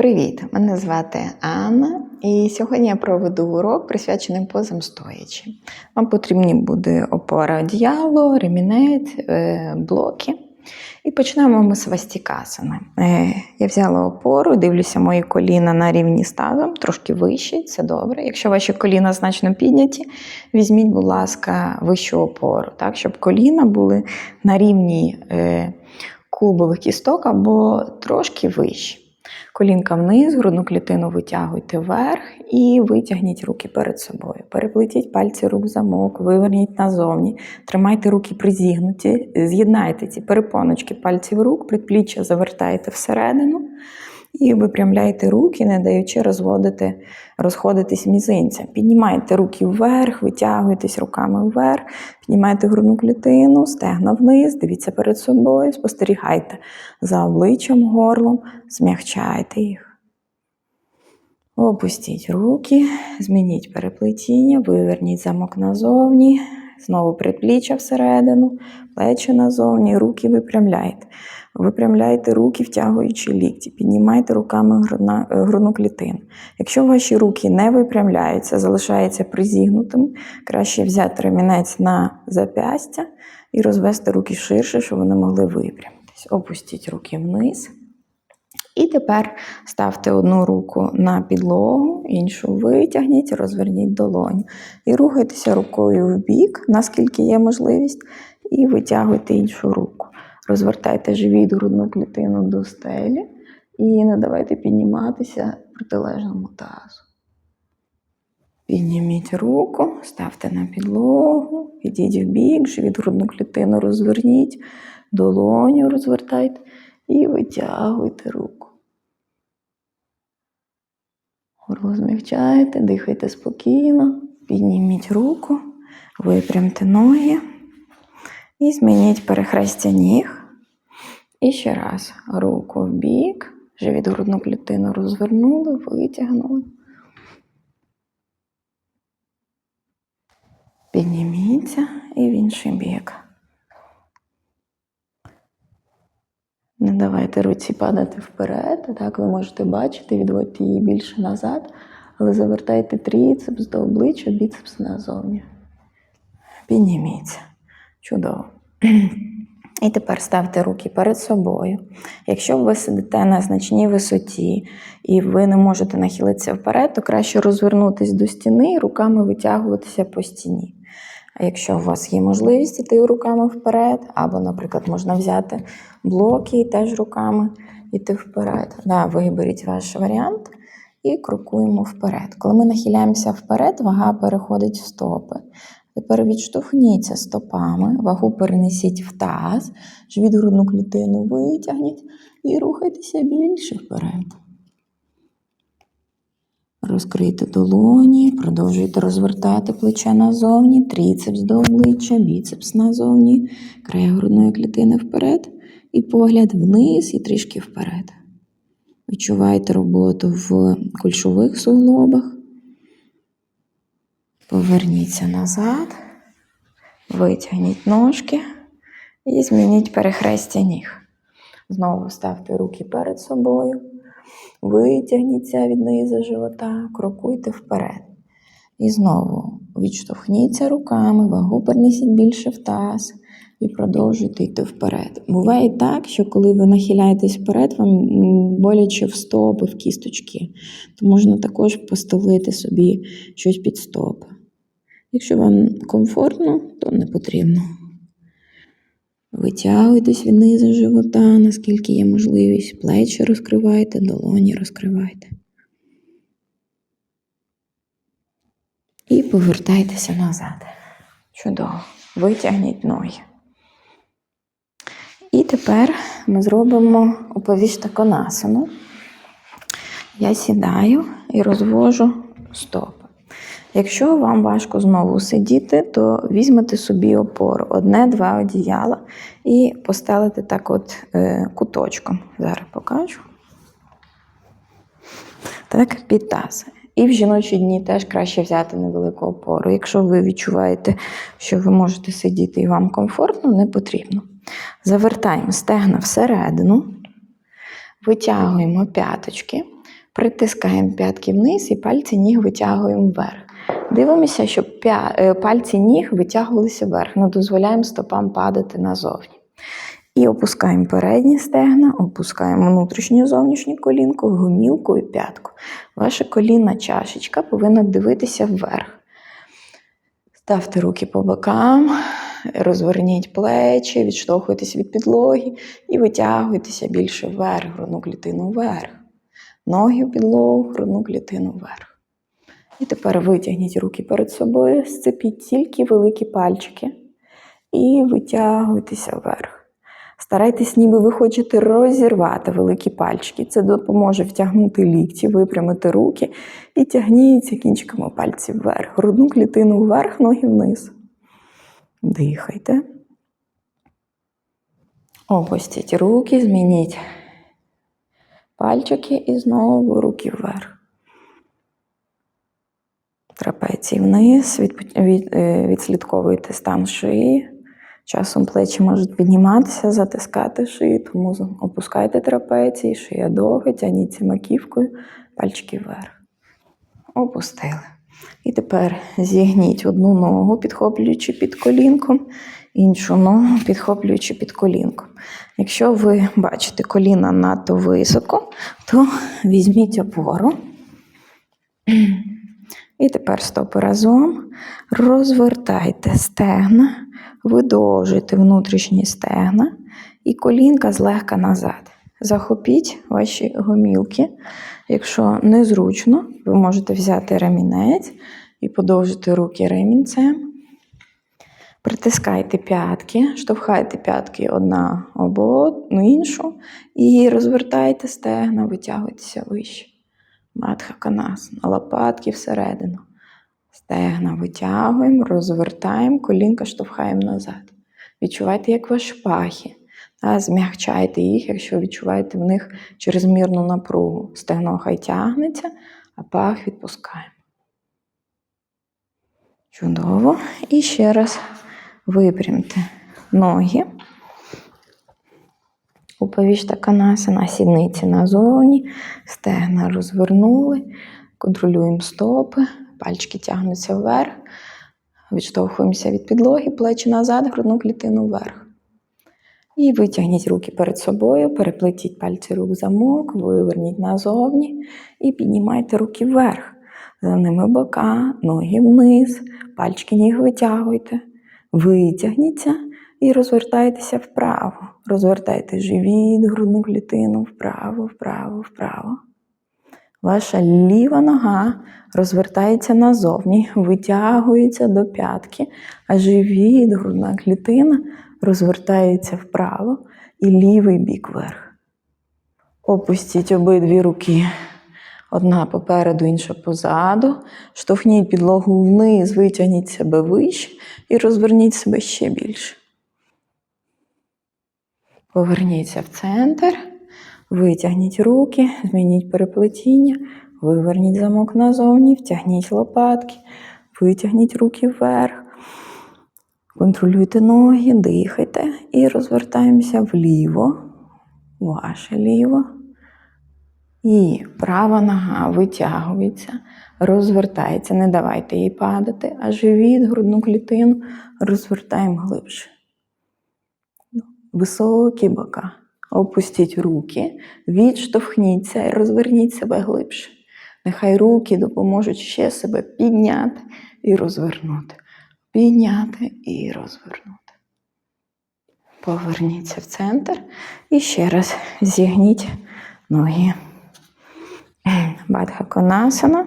Привіт! Мене звати Анна, і сьогодні я проведу урок, присвячений позам стоячи. Вам потрібні буде опора одіяло, ремінець, е, блоки. І почнемо ми з вастікасани. Е, Я взяла опору, дивлюся мої коліна на рівні тазом, трошки вищі, це добре. Якщо ваші коліна значно підняті, візьміть, будь ласка, вищу опору, так, щоб коліна були на рівні е, кубових кісток або трошки вищі. Колінка вниз, грудну клітину витягуйте вверх і витягніть руки перед собою. Переплетіть пальці рук в замок, виверніть назовні. Тримайте руки призігнуті, з'єднайте ці перепоночки пальців рук, предпліччя завертаєте всередину і випрямляйте руки, не даючи розводити, розходитись мізинцям. Піднімайте руки вверх, витягуйтесь руками вверх, піднімайте грудну клітину, стегна вниз, дивіться перед собою, спостерігайте за обличчям, горлом, змягчайте їх. Опустіть руки, змініть переплетіння, виверніть замок назовні, знову предпліччя всередину, плечі назовні, руки випрямляйте. Випрямляйте руки, втягуючи лікті, піднімайте руками е, грудну клітину. Якщо ваші руки не випрямляються, залишаються призігнутими, краще взяти ремінець на зап'ястя і розвести руки ширше, щоб вони могли випрямитись. Опустіть руки вниз. І тепер ставте одну руку на підлогу, іншу витягніть, розверніть долоню. І рухайтеся рукою в бік, наскільки є можливість, і витягуйте іншу руку. Розвертайте живіт грудну клітину до стелі і не давайте підніматися протилежному тазу. Підніміть руку, ставте на підлогу, підіть в бік, живіт грудну клітину розверніть, долоню розвертайте і витягуйте руку. Горло змягчайте, дихайте спокійно, підніміть руку, випрямте ноги і змініть перехрестя ніг. І ще раз руку в бік, живіт грудну клітину розвернули, витягнули. Підніміться і в інший бік. Не давайте руці падати вперед. Так ви можете бачити, відводьте її більше назад, але завертайте тріцепс до обличчя, біцепс назовні. Підніміться. Чудово. І тепер ставте руки перед собою. Якщо ви сидите на значній висоті і ви не можете нахилитися вперед, то краще розвернутися до стіни і руками витягуватися по стіні. А якщо у вас є можливість йти руками вперед, або, наприклад, можна взяти блоки і теж руками йти вперед. Да, виберіть ваш варіант і крокуємо вперед. Коли ми нахиляємося вперед, вага переходить в стопи. Тепер відштовхніться стопами, вагу перенесіть в таз, живіт грудну клітину витягніть і рухайтеся більше вперед. Розкрийте долоні, продовжуйте розвертати плече назовні, тріцепс до обличчя, біцепс назовні, край грудної клітини вперед і погляд вниз і трішки вперед. Відчувайте роботу в кульшових суглобах. Поверніться назад, витягніть ножки і змініть перехрестя ніг. Знову ставте руки перед собою, витягніться від низу живота, крокуйте вперед. І знову відштовхніться руками, вагу перенесіть більше в таз і продовжуйте йти вперед. Буває так, що коли ви нахиляєтесь вперед, вам боляче в стопи, в кісточки, то можна також постелити собі щось під стопи. Якщо вам комфортно, то не потрібно. Витягуйтесь від живота, наскільки є можливість. Плечі розкривайте, долоні розкривайте. І повертайтеся назад. Чудово. Витягніть ноги. І тепер ми зробимо уповішта конасану. Я сідаю і розвожу стопи. Якщо вам важко знову сидіти, то візьмете собі опору, одне-два одіяла і постелите так от е, куточком. Зараз покажу. Так, під таз. І в жіночі дні теж краще взяти невелику опору. Якщо ви відчуваєте, що ви можете сидіти і вам комфортно, не потрібно. Завертаємо стегна всередину, Витягуємо п'яточки, притискаємо п'ятки вниз і пальці ніг витягуємо вверх. Дивимося, щоб е, пальці ніг витягувалися вверх, не дозволяємо стопам падати назовні. І опускаємо передні стегна, опускаємо внутрішню зовнішню колінку, гомілку і п'ятку. Ваша колінна чашечка повинна дивитися вверх. Ставте руки по бокам, розверніть плечі, відштовхуйтесь від підлоги і витягуйтеся більше вверх, грудну клітину вверх. Ноги в підлогу, грудну клітину вверх. І тепер витягніть руки перед собою, сцепіть тільки великі пальчики і витягуйтеся вверх. Старайтесь, ніби ви хочете розірвати великі пальчики. Це допоможе втягнути лікті, випрямити руки і тягніться кінчиками пальців вверх. Грудну клітину вверх, ноги вниз. Дихайте. Опустіть руки, змініть пальчики і знову руки вверх. Трапеції вниз, від, від, е, відслідковуйте стан шиї. Часом плечі можуть підніматися, затискати шию, тому опускайте трапеції, шия довга, тягніться маківкою, пальчики вверх. Опустили. І тепер зігніть одну ногу, підхоплюючи під колінком, іншу ногу, підхоплюючи під колінком. Якщо ви бачите коліна надто високо, то візьміть опору. І тепер стопи разом. Розвертайте стегна, видовжуйте внутрішні стегна і колінка злегка назад. Захопіть ваші гомілки. Якщо незручно, ви можете взяти ремінець і подовжити руки ремінцем. Притискайте п'ятки, штовхайте п'ятки одна одну іншу і розвертайте стегна, витягуйтеся вище. Матха канас, лопатки всередину. Стегна витягуємо, розвертаємо, колінка штовхаємо назад. Відчувайте, як ваші пахи. Та, змягчайте їх, якщо відчуваєте в них чрезмірну напругу. Стегно хай тягнеться, а пах відпускаємо. Чудово. І ще раз випрямте ноги. Уповішта канасана, сідниці назовні, стегна розвернули, контролюємо стопи, пальчики тягнуться вверх, відштовхуємося від підлоги, плечі назад, грудну клітину вверх. І витягніть руки перед собою, переплетіть пальці рук замок, виверніть назовні і піднімайте руки вверх. За ними бока, ноги вниз, пальчики ніг витягуйте, витягніться і розвертайтеся вправо. Розвертайте живіт, грудну клітину вправо, вправо, вправо. Ваша ліва нога розвертається назовні, витягується до п'ятки, а живіт, грудна клітина розвертається вправо і лівий бік вверх. Опустіть обидві руки. Одна попереду, інша позаду. Штовхніть підлогу вниз, витягніть себе вище і розверніть себе ще більше. Поверніться в центр, витягніть руки, змініть переплетіння, виверніть замок назовні, втягніть лопатки, витягніть руки вверх. Контролюйте ноги, дихайте і розвертаємося вліво, ваше ліво. І права нога витягується, розвертається, не давайте їй падати, а живіт, грудну клітину розвертаємо глибше. Високі бока. Опустіть руки, відштовхніться і розверніть себе глибше. Нехай руки допоможуть ще себе підняти і розвернути. Підняти і розвернути. Поверніться в центр і ще раз зігніть ноги. Бадха Конасана.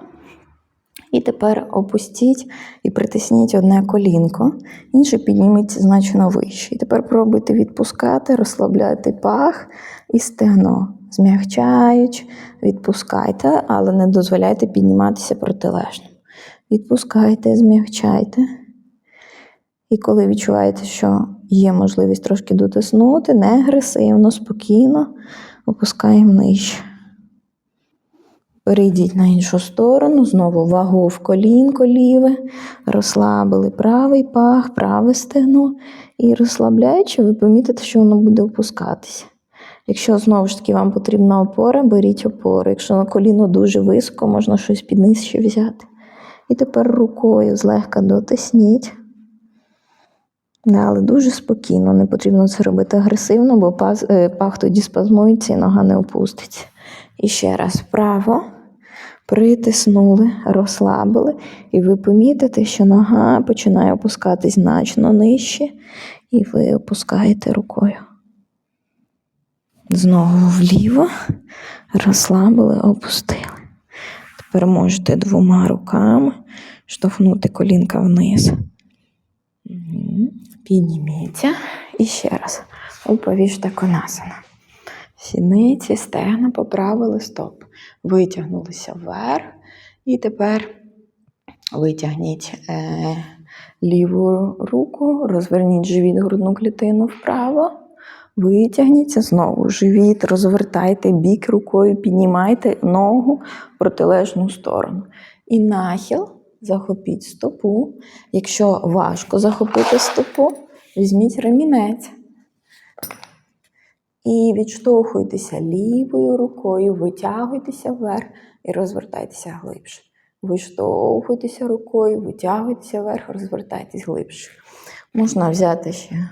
І тепер опустіть і притисніть одне колінко, інше підніміть значно вище. І тепер пробуйте відпускати, розслабляти пах і стегно. Змягчаючи, відпускайте, але не дозволяйте підніматися протилежно. Відпускайте, змягчайте. І коли відчуваєте, що є можливість трошки дотиснути, не агресивно, спокійно опускаємо нижче. Перейдіть на іншу сторону, знову вагу в колінко ліве, розслабили правий пах, праве стегно. І розслабляючи, ви помітите, що воно буде опускатися. Якщо знову ж таки вам потрібна опора, беріть опору. Якщо на коліно дуже високо, можна щось під низ ще взяти. І тепер рукою злегка дотисніть. Але дуже спокійно, не потрібно це робити агресивно, бо е, пах тоді спазмується і нога не опуститься. І ще раз вправо. Притиснули, розслабили, і ви помітите, що нога починає опускатись значно нижче, і ви опускаєте рукою. Знову вліво, розслабили, опустили. Тепер можете двома руками штовхнути колінка вниз. Підніміться. І ще раз. Уповіжте конасана. Сіниці, стегна поправили стоп. Витягнулися вверх. І тепер витягніть е, ліву руку, розверніть живіт грудну клітину вправо. Витягніться знову живіт, розвертайте бік рукою, піднімайте ногу в протилежну сторону. І нахил, захопіть стопу. Якщо важко захопити стопу, візьміть ремінець. І відштовхуйтеся лівою рукою, витягуйтеся вверх і розвертайтеся глибше. Виштовхуйтеся рукою, витягуйтеся вверх, розвертайтесь глибше. Можна взяти ще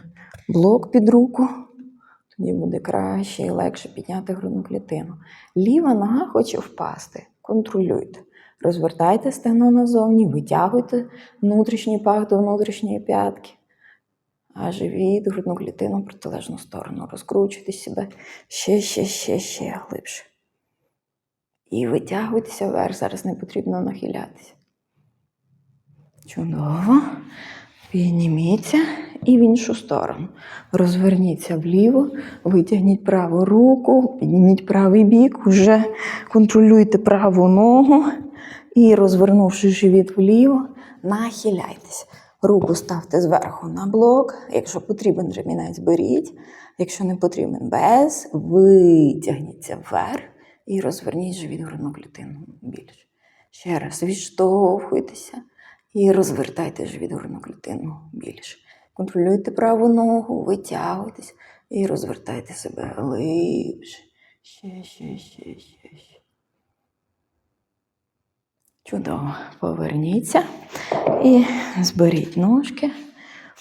блок під руку, тоді буде краще і легше підняти грудну клітину. Ліва нога хоче впасти. Контролюйте. Розвертайте стегно назовні, витягуйте внутрішній пах до внутрішньої п'ятки. А живіт, грудну клітину протилежну сторону. Розкручуйте себе ще, ще, ще, ще глибше. І витягуйтеся вверх. Зараз не потрібно нахилятися. Чудово. Підніміться і в іншу сторону. Розверніться вліво, витягніть праву руку, підніміть правий бік, уже контролюйте праву ногу і, розвернувши живіт вліво, нахиляйтесь. Руку ставте зверху на блок. Якщо потрібен ремінець, беріть. Якщо не потрібен без, витягніться вверх і розверніть живіт грудну клітину більше. Ще раз відштовхуйтеся і розвертайте живіт грудну клітину більше. Контролюйте праву ногу, витягуйтесь і розвертайте себе глибше. Ще, ще, ще, ще, ще. Чудово. Поверніться і зберіть ножки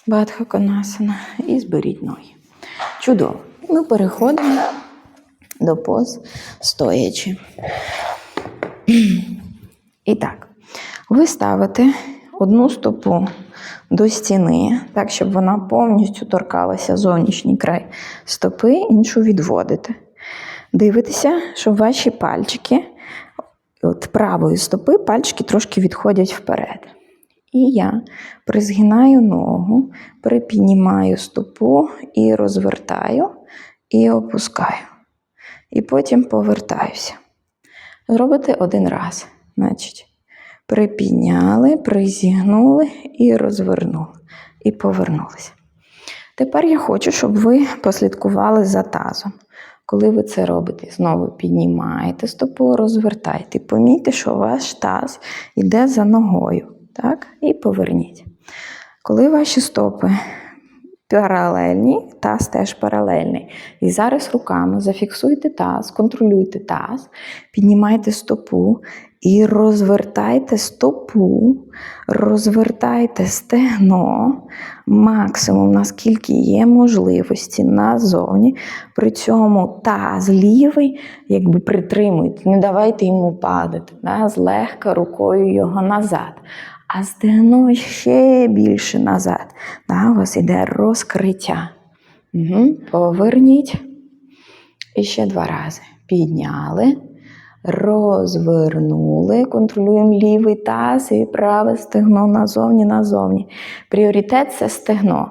Бадха Конасана і зберіть ноги. Чудово. Ми переходимо до поз стоячи. І так, ви ставите одну стопу до стіни, так, щоб вона повністю торкалася зовнішній край стопи, іншу відводите. Дивитеся, щоб ваші пальчики от правої стопи пальчики трошки відходять вперед. І я призгинаю ногу, припіднімаю стопу і розвертаю, і опускаю. І потім повертаюся. Зробите один раз. Значить, припідняли, призігнули і розвернули. І повернулися. Тепер я хочу, щоб ви послідкували за тазом. Коли ви це робите, знову піднімаєте стопу, розвертайте. Помітьте, що ваш таз йде за ногою. Так? І поверніть. Коли ваші стопи паралельні, таз теж паралельний. І зараз руками зафіксуйте таз, контролюйте таз, піднімайте стопу і розвертайте стопу, розвертайте стегно максимум, наскільки є можливості назовні. При цьому таз лівий, якби притримуйте, не давайте йому падати, да, злегка рукою його назад. А стегно ще більше назад. Да, У вас йде розкриття. Угу. Поверніть. І ще два рази. Підняли, розвернули, контролюємо лівий таз і праве стегно назовні, назовні. Пріоритет це стегно.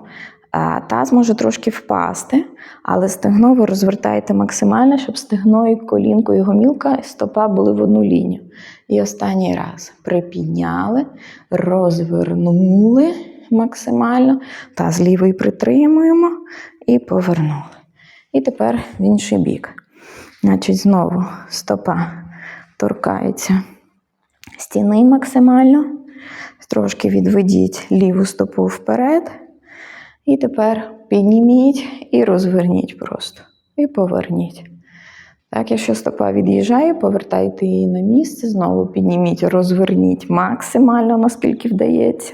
Таз може трошки впасти, але стегно ви розвертаєте максимально, щоб стегно і колінко, і гомілка, і стопа були в одну лінію. І останній раз припідняли, розвернули максимально, таз лівий притримуємо і повернули. І тепер в інший бік. Значить, знову стопа торкається стіни максимально. Трошки відведіть ліву стопу вперед. І тепер підніміть і розверніть просто. і поверніть. Так, якщо стопа від'їжджає, повертайте її на місце, знову підніміть, розверніть максимально, наскільки вдається.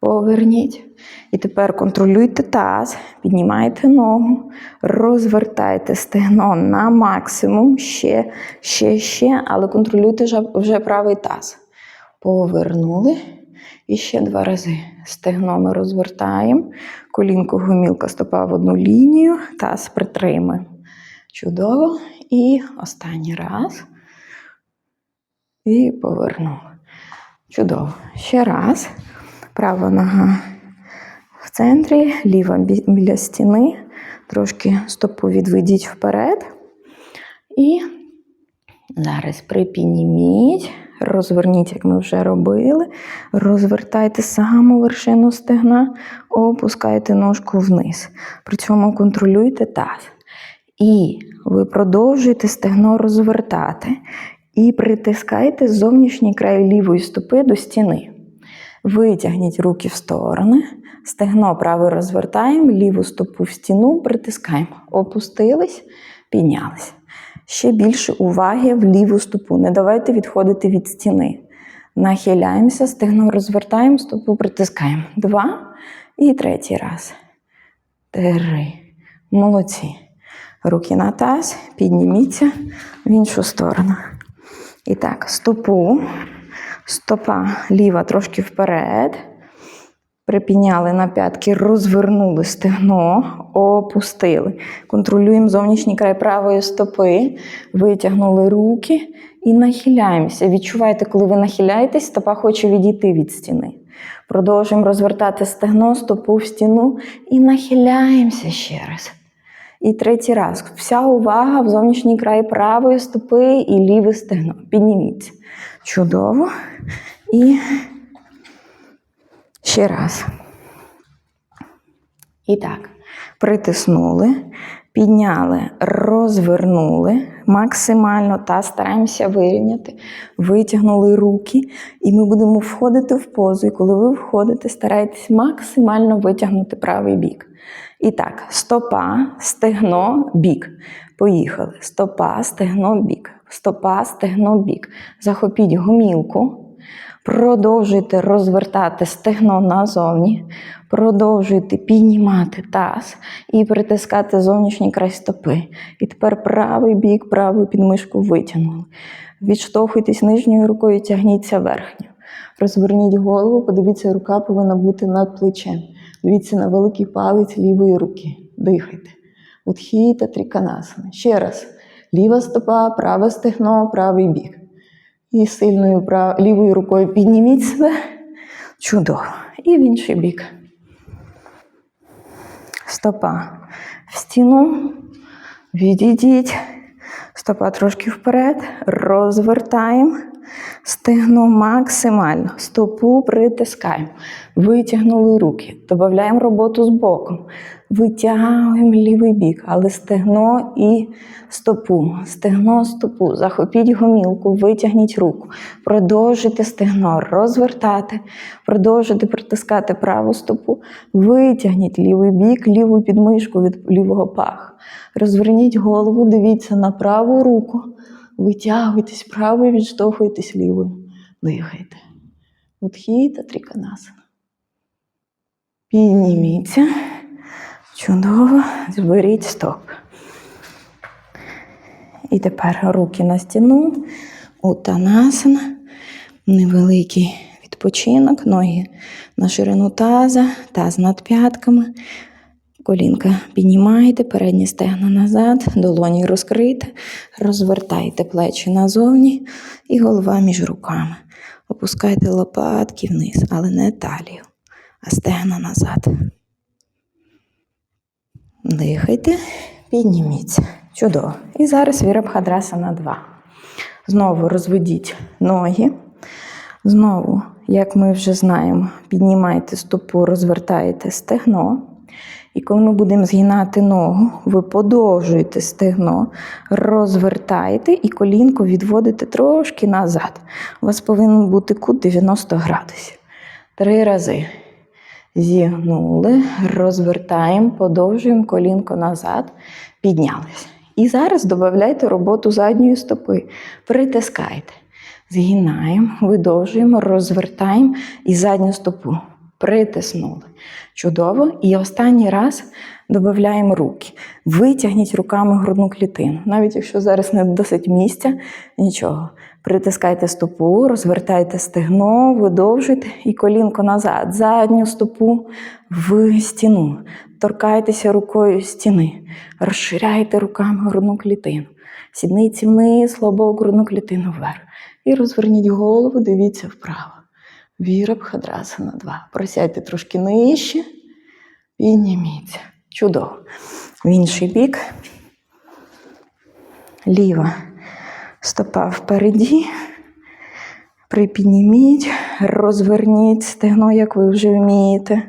Поверніть. І тепер контролюйте таз, піднімайте ногу, розвертайте стегно на максимум, ще, ще, ще, але контролюйте вже- правий таз. Повернули. І ще два рази. Стегно ми розвертаємо, колінко гомілка стопа в одну лінію, таз притримуємо. Чудово. І останній раз. І повернули. Чудово. Ще раз. Права нога в центрі, ліва біля стіни. Трошки стопу відведіть вперед. І зараз припідніміть, розверніть, як ми вже робили. Розвертайте саму вершину стегна, опускайте ножку вниз. При цьому контролюйте таз. І ви продовжуєте стегно розвертати і притискайте зовнішній край лівої стопи до стіни. Витягніть руки в сторони, стегно праве розвертаємо, ліву стопу в стіну притискаємо. Опустились, піднялись. Ще більше уваги в ліву стопу. Не давайте відходити від стіни. Нахиляємося, стегно розвертаємо, стопу притискаємо. Два. І третій раз. Три. Молодці. Руки на таз, підніміться в іншу сторону. І так, стопу, стопа ліва трошки вперед. Припіняли на п'ятки, розвернули стегно, опустили. Контролюємо зовнішній край правої стопи, витягнули руки і нахиляємося. Відчувайте, коли ви нахиляєтесь, стопа хоче відійти від стіни. Продовжуємо розвертати стегно, стопу в стіну і нахиляємося ще раз. І третій раз. Вся увага в зовнішній край правої стопи і ліве стегно. Підніміться. Чудово. І ще раз. І так. Притиснули, підняли, розвернули максимально та стараємося вирівняти. Витягнули руки, і ми будемо входити в позу. І коли ви входите, старайтесь максимально витягнути правий бік. І так, стопа, стегно, бік. Поїхали. Стопа, стегно, бік. Стопа, стегно, бік. Захопіть гомілку. Продовжуйте розвертати стегно назовні. Продовжуйте піднімати таз і притискати зовнішній край стопи. І тепер правий бік, праву підмишку витягнули. Відштовхуйтесь нижньою рукою, тягніться верхню. Розверніть голову, подивіться, рука повинна бути над плечем. Дивіться на великий палець лівої руки. Дихайте. Утхіта тріканасана. Ще раз. Ліва стопа, праве стегно, правий бік. І сильною лівою рукою підніміть себе. Чудово. І в інший бік. Стопа в стіну. Відійдіть. Стопа трошки вперед. Розвертаємо. Стегно максимально. Стопу притискаємо. Витягнули руки. Додаємо роботу з боком. Витягуємо лівий бік, але стегно і стопу. Стегно, стопу. Захопіть гомілку, витягніть руку. Продовжуйте стегно розвертати. Продовжуйте притискати праву стопу. Витягніть лівий бік, ліву підмишку від лівого паха. Розверніть голову, дивіться на праву руку. Витягуйтесь правою, відштовхуйтесь лівою. Дихайте. Утхіта тріканасана. Підніміться. Чудово. Зберіть стоп. І тепер руки на стіну. Утанасана. Невеликий відпочинок. Ноги на ширину таза, таз над п'ятками. Колінка піднімайте, передні стегна назад, долоні розкрийте, розвертайте плечі назовні і голова між руками. Опускайте лопатки вниз, але не талію, а стегна назад. Дихайте, підніміться. Чудово. І зараз Вірабхадрасана 2. Знову розведіть ноги. Знову, як ми вже знаємо, піднімайте стопу, розвертаєте стегно. І коли ми будемо згинати ногу, ви подовжуєте стегно, розвертаєте і колінко відводите трошки назад. У вас повинен бути кут 90 градусів. Три рази. Зігнули, розвертаємо, подовжуємо колінко назад, Піднялися. І зараз додайте роботу задньої стопи. Притискайте. Згинаємо, видовжуємо, розвертаємо і задню стопу. Притиснули. Чудово. І останній раз додаємо руки. Витягніть руками грудну клітину. Навіть якщо зараз не досить місця, нічого. Притискайте стопу, розвертайте стегно, видовжуйте і колінко назад. Задню стопу в стіну. Торкайтеся рукою стіни. Розширяйте руками грудну клітину. Сідниці вниз, лобок, грудну клітину вверх. І розверніть голову, дивіться вправо. Віра Бхадрасана 2. Просядьте трошки нижче. Підніміться. Чудово. В інший бік. Ліва стопа впереді. Припідніміть, розверніть стегно, як ви вже вмієте.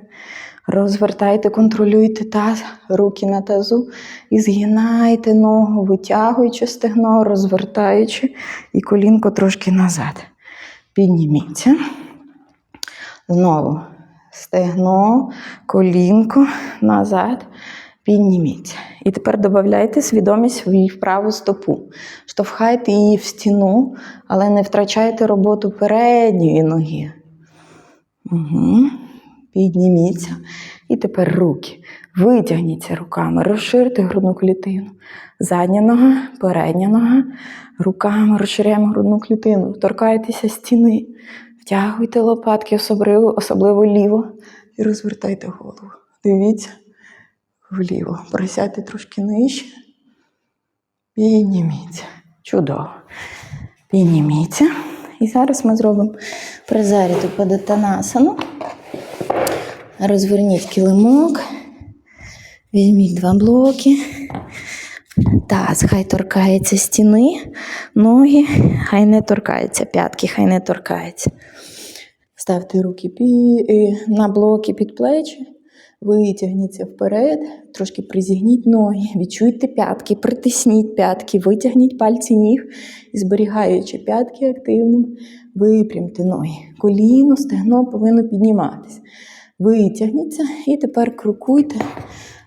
Розвертайте, контролюйте таз, руки на тазу і згинайте ногу, витягуючи стегно, розвертаючи і колінко трошки назад. Підніміться. Знову стегно, колінко назад. Підніміться. І тепер додайте свідомість в праву стопу. Штовхайте її в стіну, але не втрачайте роботу передньої ноги. Угу. Підніміться. І тепер руки. Витягніться руками, розширте грудну клітину. Задня нога, передня нога. Руками розширяємо грудну клітину. Торкайтеся стіни. Втягуйте лопатки, особливо, особливо ліво. І розвертайте голову. Дивіться вліво. Присядьте трошки нижче. Підніміться. Чудово. Підніміться. І зараз ми зробимо призаріту падатанасану. Розверніть килимок. Візьміть два блоки. Таз, хай торкається стіни, ноги, хай не торкається, п'ятки, хай не торкається. Ставте руки е, на блоки під плечі, витягніться вперед, трошки призігніть ноги, відчуйте п'ятки, притисніть п'ятки, витягніть пальці ніг і зберігаючи п'ятки активним, випрямте ноги. Коліно, стегно повинно підніматися. Витягніться і тепер крокуйте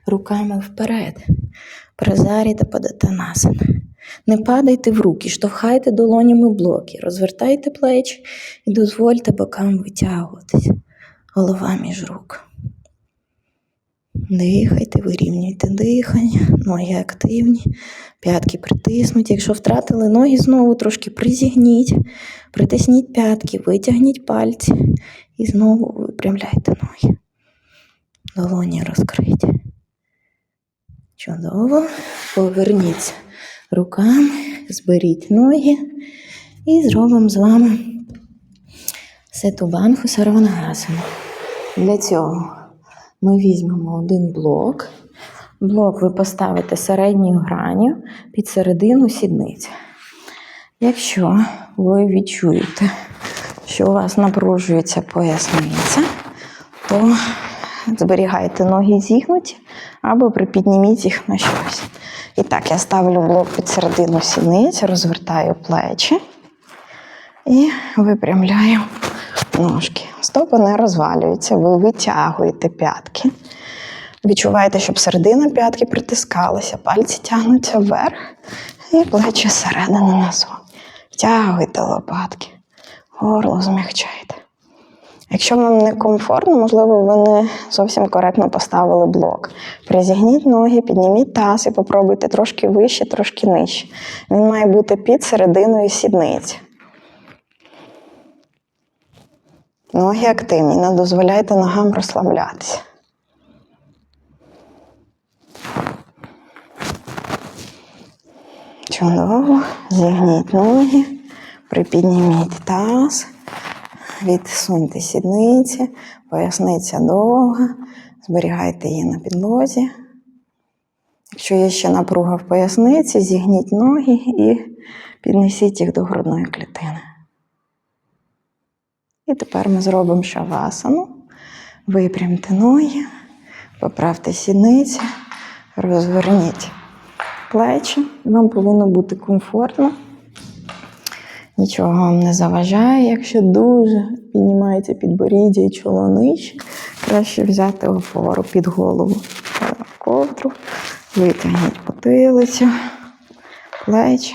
руками вперед. Прозарі та падатанасана. Не падайте в руки, штовхайте долонями блоки, розвертайте плечі і дозвольте бокам витягуватись. Голова між рук. Дихайте, вирівнюйте дихання, ноги активні, п'ятки притиснуті. Якщо втратили ноги, знову трошки призігніть, притисніть п'ятки, витягніть пальці і знову випрямляйте ноги. Долоні розкриті. Чудово. Поверніться руками, зберіть ноги і зробимо з вами сетубанху сарванагасану. Для цього ми візьмемо один блок. Блок ви поставите середньою граню під середину сідниці. Якщо ви відчуєте, що у вас напружується поясниця, то зберігайте ноги зігнуті або припідніміть їх на щось. І так, я ставлю блок під середину сідниці, розвертаю плечі і випрямляю ножки. Стопи не розвалюються, ви витягуєте п'ятки. Відчуваєте, щоб середина п'ятки притискалася, пальці тягнуться вверх і плечі зсередини назовні. Втягуйте лопатки, горло змягчайте. Якщо вам не комфортно, можливо, ви не зовсім коректно поставили блок. Призігніть ноги, підніміть таз і попробуйте трошки вище, трошки нижче. Він має бути під серединою сідниці. Ноги активні, не дозволяйте ногам розслаблятися. Чудово. Зігніть ноги, припідніміть таз, відсуньте сідниці, поясниця довга, зберігайте її на підлозі. Якщо є ще напруга в поясниці, зігніть ноги і піднесіть їх до грудної клітини. І тепер ми зробимо шавасану. Випрямте ноги, поправте сідниці, розверніть плечі. Вам повинно бути комфортно. Нічого вам не заважає. Якщо дуже піднімається підборіддя і чоло нижче, краще взяти опору під голову ковдру Витягніть потилицю, плечі.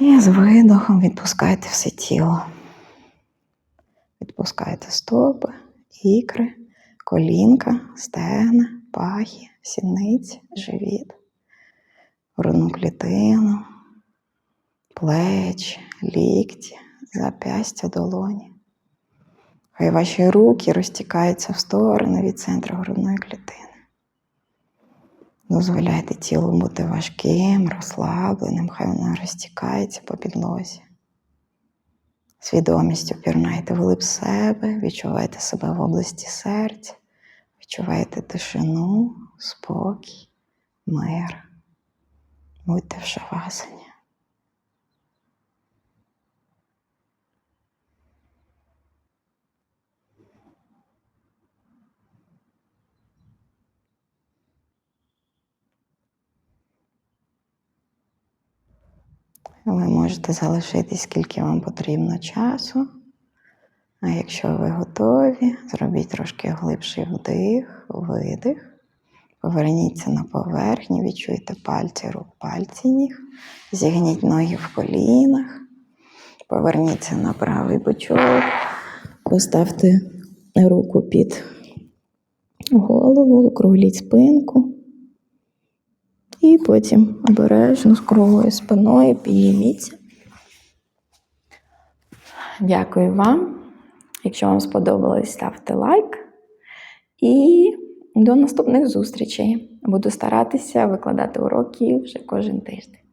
І з видохом відпускайте все тіло. Відпускайте стопи, ікри, колінка, стегна, пахи, сідниці, живіт, грудну клітину, плечі, лікті, зап'ястя, долоні. Хай ваші руки розтікаються в сторони від центру грудної клітини. Дозволяйте тілу бути важким, розслабленим, хай воно розтікається по підлозі. Свідомістю пірнайте вглиб себе, відчувайте себе в області серця, відчувайте тишину, спокій, мир. Будьте в шавасані. Ви можете залишитись скільки вам потрібно часу. А якщо ви готові, зробіть трошки глибший вдих, видих. Поверніться на поверхню, відчуйте пальці рук, пальці ніг, зігніть ноги в колінах, поверніться на правий бочок, поставте руку під голову, округліть спинку. І потім обережно з круглою спиною підніміться. Дякую вам. Якщо вам сподобалось, ставте лайк. І до наступних зустрічей. Буду старатися викладати уроки вже кожен тиждень.